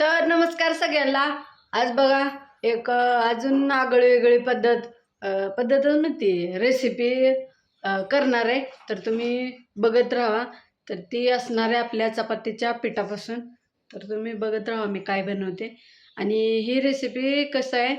तर नमस्कार सगळ्यांना. आज बघा एक अजून आगळी वेगळी पद्धत पद्धत पद्धतच म्हणते रेसिपी करणार आहे. तर तुम्ही बघत राहा. तर ती असणार आहे आपल्या चपातीच्या पिठापासून. तर तुम्ही बघत राहा मी काय बनवते. आणि ही रेसिपी कसं आहे?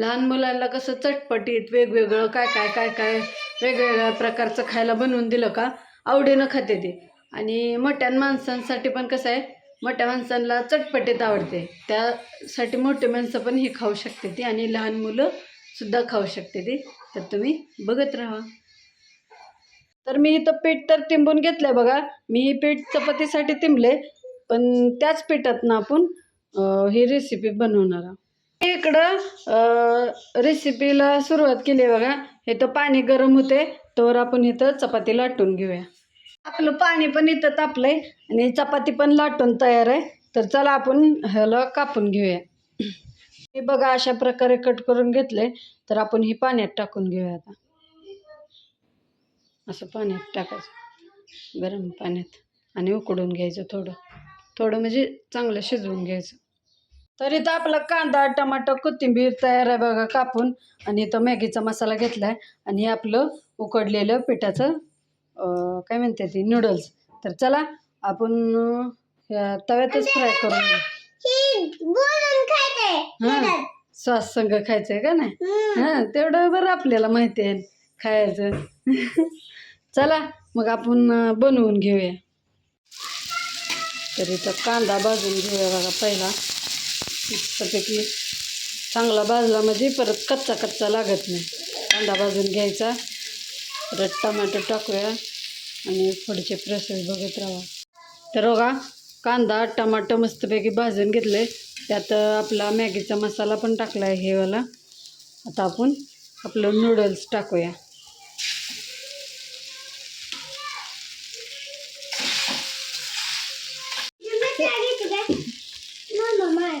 लहान मुलांना कसं चटपटीत वेगवेगळं काय काय काय काय वेगवेगळ्या प्रकारचं खायला बनवून दिलं का? आवडीनं खाते ते. आणि मोठ्या माणसांसाठी पण कसं आहे? मोठ्या माणसांना चटपटीत आवडते. त्यासाठी मोठी माणसं पण ही खाऊ शकते ती आणि लहान मुलं सुद्धा खाऊ शकते ती. तर तुम्ही बघत राहा. तर मी इथं पीठ तर तिंबून आहे बघा. मी ही पीठ चपातीसाठी तिंबले पण त्याच पिठातनं आपण ही रेसिपी बनवणार आहोत. इकडं रेसिपीला सुरुवात केली आहे बघा. हे तर पाणी गरम होते तर आपण इथं चपाती लाटून घेऊया. आपलं पाणी पण इथं तापलंय आणि चपाती पण लाटून तयार आहे. तर चला आपण ह्याला कापून घेऊया. हे बघा अशा प्रकारे कट करून घेतले तर आपण ही पाण्यात टाकून घेऊया आता. असं पाण्यात टाकायचं. गरम पाण्यात. आणि उकडून घ्यायचं थोडं. थोडं म्हणजे चांगलं शिजवून घ्यायचं. तर इथं आपला कांदा टमाटर कोथिंबीर तयार आहे बघा कापून. आणि इथं मॅगीचा मसाला घेतला आहे आणि हे आपलं उकडलेलं पिठाचं काय म्हणते ती नूडल्स तर चला आपण तव्यातच फ्राय करून घेऊ. हां सॉस संग खायचं आहे का नाही? हां तेवढं बरं आपल्याला माहिती आहे खायचं. चला मग आपण बनवून घेऊया. तर इथं कांदा भाजून घेऊया बघा पहिला. मस्तपैकी चांगला भाजला म्हणजे परत कच्चा कच्चा लागत नाही. कांदा भाजून घ्यायचा. परत टमाटर टाकूया आणि पुढचे प्रोसेस बघत राहा. तर बघा कांदा टमाटर मस्तपैकी भाजून घेतले. त्यात आपला मॅगीचा मसाला पण टाकला आहे हेवाला आता आपण आपलं नूडल्स टाकूया.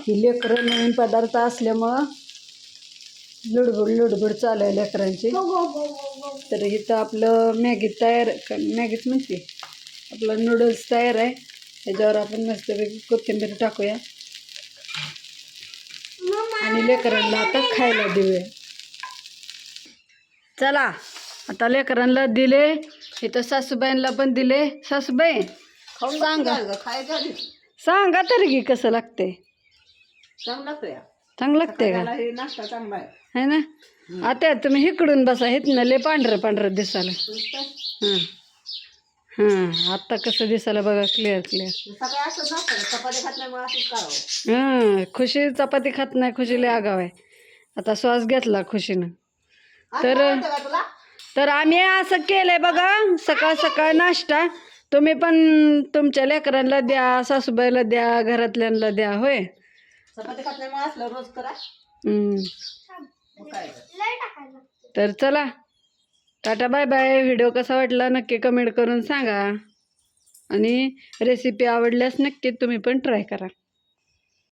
ही लेकरं नवीन पदार्थ असल्यामुळं लुडबुड लुडबुड चालू आहे लेकरांची तर इथं आपलं मॅगी तयार मॅगीच म्हणते. आपलं नूडल्स तयार आहे. त्याच्यावर आपण मस्तपैकी कोथिंबीर टाकूया. आणि लेकरांना आता खायला देऊया. चला आता लेकरांना दिले. इथं सासूबाईंना पण दिले. सासूबाई सांगा. सांगा तरी की कसं लागते चांगला चांगलं लागते का? हे नाश्ता चांगला आहे. है ना? आता तुम्ही इकडून बसा हेत ना लय पांढरं पांढरं दिसायला. हां. हां आत्ता कसं दिसायला बघा क्लिअर क्लिअर चपाती असंच करावं. हां खुशी चपाती खात नाही खुशी लय आगाव आहे. आता श्वास घेतला खुशीनं. तर आवडतं का तुला? तर आम्ही असं केलंय बघा सकाळ सकाळ नाश्ता. तुम्ही पण तुमच्या लेकरांना द्या सासूबाईला द्या घरातल्यांना द्या होय? चपाती खात नाही मग असलं रोज करा. हम्म. मग काय तर चला. Tata bye bye. व्हिडिओ कसा वाटला नक्की कमेंट करून सांगा. आणि रेसिपी आवडल्यास नक्की तुम्ही पण ट्राय करा.